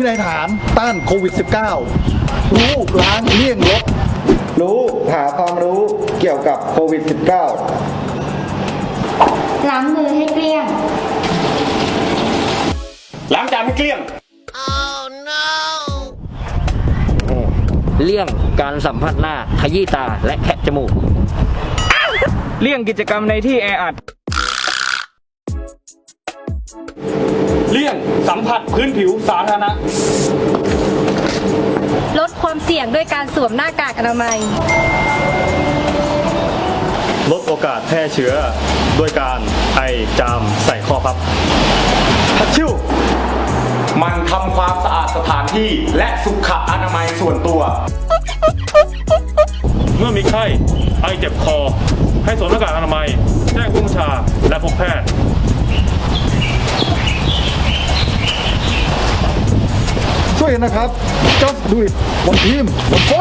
วินัยฐานต้านโควิด -19 รู้ล้างเลี่ยงลบรู้หาความรู้เกี่ยวกับโควิด -19 ล้างมือให้เกลี้ยง ล้างจานให้เกลี้ยงเลี่ยงการสัมผัสหน้าขยี้ตาและแคะจมูก เลี่ยงกิจกรรมในที่แออัด เลี่ยงสัมผัสพื้นผิวสาธารณะ ลดความเสี่ยงด้วยการสวมหน้ากากอนามัย ลดโอกาสแพร่เชื้อด้วยการไอจามใส่ข้อพับฮัชชิวมันทำความสะอาดสถานที่และสุขอนามัยส่วนตัว เมื่อมีไข้ไอเจ็บคอ ให้สวมหน้ากากอนามัยแจ้งผู้บัญชาและพบแพทย์ ช่วยกันนะครับ just do it บนทีมบนไฟ